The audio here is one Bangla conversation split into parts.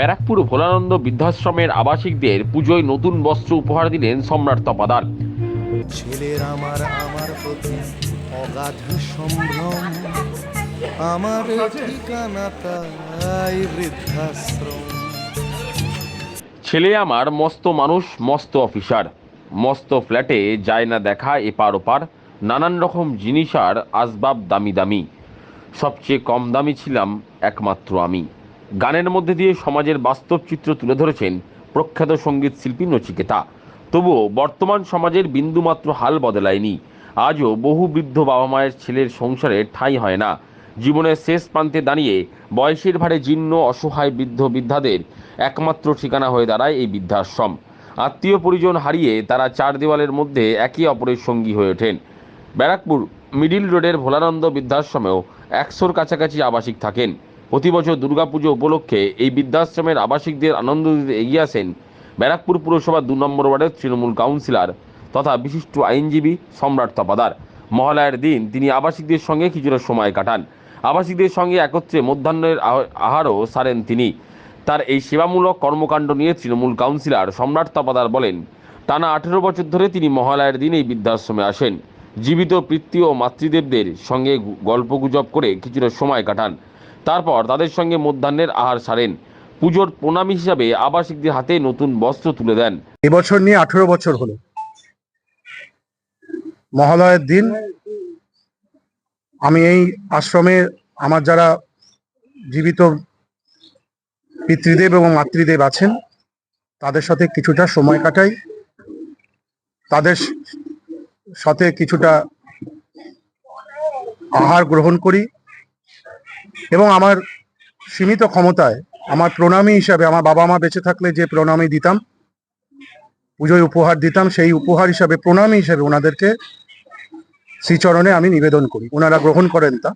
ব্যারাকপুর ভোলানন্দ বৃদ্ধাশ্রমের আবাসিকদের পুজোয় নতুন বস্ত্র উপহার দিলেন সম্রাট তপাদার। ছেলের আমার আমার প্রতি অগাধ সম্ভ্রম। আমার ঠিকানা তাই বৃদ্ধাশ্রম। ছেলে আমার মস্ত মানুষ মস্ত অফিসার। মস্ত ফ্ল্যাটে যায় না দেখা এপার ওপার। নানান রকম জিনিস আর আসবাব দামি দামি। সবচেয়ে কম দামি ছিলাম একমাত্র আমি। গানের মধ্যে দিয়ে সমাজের বাস্তব চিত্র তুলে ধরেছেন প্রখ্যাত সংগীত শিল্পী নচিকেতা। তবুও বর্তমান সমাজের বিন্দুমাত্র হাল বদলায়নি। আজও বহু বৃদ্ধ বাবা মায়ের ছেলের সংসারে ঠাঁই হয় না। জীবনের শেষ প্রান্তে দাঁড়িয়ে বয়সের ভারে জীর্ণ, অসহায় বৃদ্ধ বৃদ্ধাদের একমাত্র ঠিকানা হয়ে দাঁড়ায় এই বৃদ্ধাশ্রম। আত্মীয় পরিজন হারিয়ে তারা চার দেওয়ালের মধ্যে একে অপরের সঙ্গী হয়ে ওঠেন। ব্যারাকপুর মিডিল রোডের ভোলানন্দ বৃদ্ধাশ্রমেও একশোর কাছাকাছি আবাসিক থাকেন। প্রতি বছর দুর্গাপুজো উপলক্ষে এই বৃদ্ধাশ্রমের আবাসিকদের আনন্দ দিতে এগিয়ে আসেন ব্যারাকপুর পুরসভা দু নম্বর ওয়ার্ডের তৃণমূল কাউন্সিলর তথা বিশিষ্ট আইনজীবী সম্রাট তপাদার। মহালয়ার দিন তিনি আবাসিকদের সঙ্গে কিছুটা সময় কাটান। আবাসিকদের সঙ্গে একত্রে মধ্যাহ্নের আহারও সারেন তিনি। তার এই সেবামূলক কর্মকাণ্ড নিয়ে তৃণমূল কাউন্সিলর সম্রাট তপাদার বলেন, টানা আঠেরো বছর ধরে তিনি মহালয়ার দিন এই বৃদ্ধাশ্রমে আসেন। জীবিত পিতৃ ও মাতৃদেবদের সঙ্গে গল্পগুজব করে কিছুটা সময় কাটান। তারপর তাদের সঙ্গে মধ্যাহ্নের আহার সারেন। পুজোর প্রণামী হিসাবে আবাসিকদের হাতে নতুন বস্ত্র তুলে দেন। এবছর নিয়ে আঠেরো বছর হলো। মহালয়ের দিন আমি এই আশ্রমে আমার যারা জীবিত পিতৃদেব এবং মাতৃদেব আছেন, তাদের সাথে কিছুটা সময় কাটাই। তাদের সাথে কিছুটা আহার গ্রহণ করি। এবং আমার সীমিত ক্ষমতায়, আমার প্রণামী হিসাবে, আমার বাবা মা বেঁচে থাকলে যে প্রণামী দিতাম, পুজোয় উপহার দিতাম, সেই উপহার হিসাবে, প্রণামী হিসাবে ওনাদেরকে শ্রীচরণে আমি নিবেদন করি। ওনারা গ্রহণ করেন তা।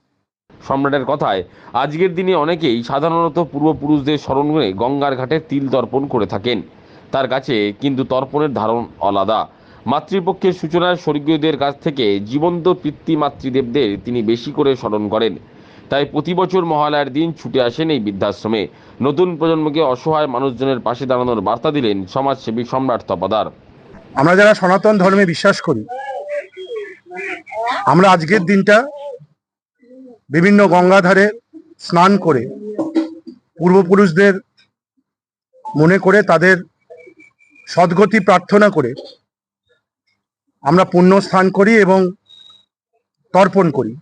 সম্রাটের কথায়, আজকের দিনে অনেকেই সাধারণত পূর্বপুরুষদের স্মরণ করে গঙ্গার ঘাটে তিল তর্পণ করে থাকেন। তার কাছে কিন্তু তর্পণের ধারণ আলাদা। মাতৃপক্ষের সূচনায় স্বর্গীয়দের কাছ থেকে জীবন্ত পিতৃ মাতৃদেবদের তিনি বেশি করে স্মরণ করেন। তাই প্রতি বছর মহালয়ার দিন ছুটে আসেন এই বৃদ্ধাশ্রমে। নতুন প্রজন্মকে অসহায় মানুষজনের পাশে দাঁড়ানোর বার্তা দিলেন সমাজসেবী সম্রাট তপাদার। আমরা যারা সনাতন ধর্মে বিশ্বাস করি, আমরা আজকের দিনটা বিভিন্ন গঙ্গাধারে স্নান করে পূর্বপুরুষদের মনে করে তাদের সদ্গতি প্রার্থনা করে আমরা পুণ্য স্থান করি এবং তর্পণ করি।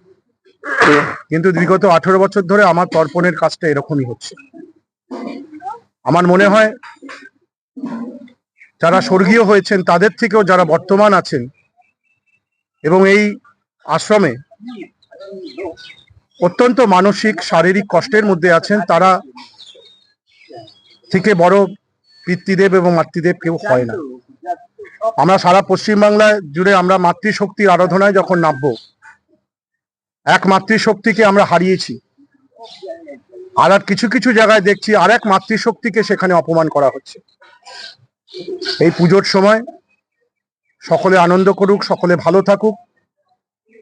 কিন্তু বিগত আঠেরো বছর ধরে আমার তর্পণের কাজটা এরকমই হচ্ছে। আমার মনে হয় যারা স্বর্গীয় হয়েছেন, তাদের থেকেও যারা বর্তমান আছেন এবং এই আশ্রমে অত্যন্ত মানসিক, শারীরিক কষ্টের মধ্যে আছেন, তারা থেকে বড় পিতৃদেব এবং মাতৃদেব কেউ হয় না। আমরা সারা পশ্চিমবাংলায় জুড়ে আমরা মাতৃশক্তির আরাধনায় যখন নামবো এক মাতৃশক্তিকে আমরা হারিয়েছি। আর আর কিছু কিছু জায়গায় দেখছি আর এক মাতৃশক্তিকে সেখানে অপমান করা হচ্ছে। এই পুজোর সময় সকলে আনন্দ করুক, সকলে ভালো থাকুক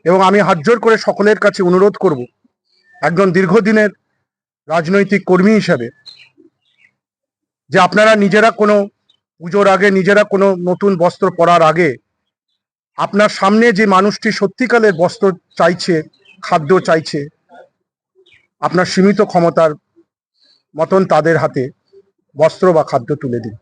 এবং আমি হাতজোর করে সকলের কাছে অনুরোধ করব, একজন দীর্ঘদিনের রাজনৈতিক কর্মী হিসাবে, যে আপনারা নিজেরা কোনো পুজোর আগে, নিজেরা কোনো নতুন বস্ত্র পরার আগে আপনার সামনে যে মানুষটি সত্যিকালের বস্ত্র চাইছে খাদ্য চাইছে আপনার সীমিত ক্ষমতার মতন তাদের হাতে বস্ত্র বা খাদ্য তুলে দিন।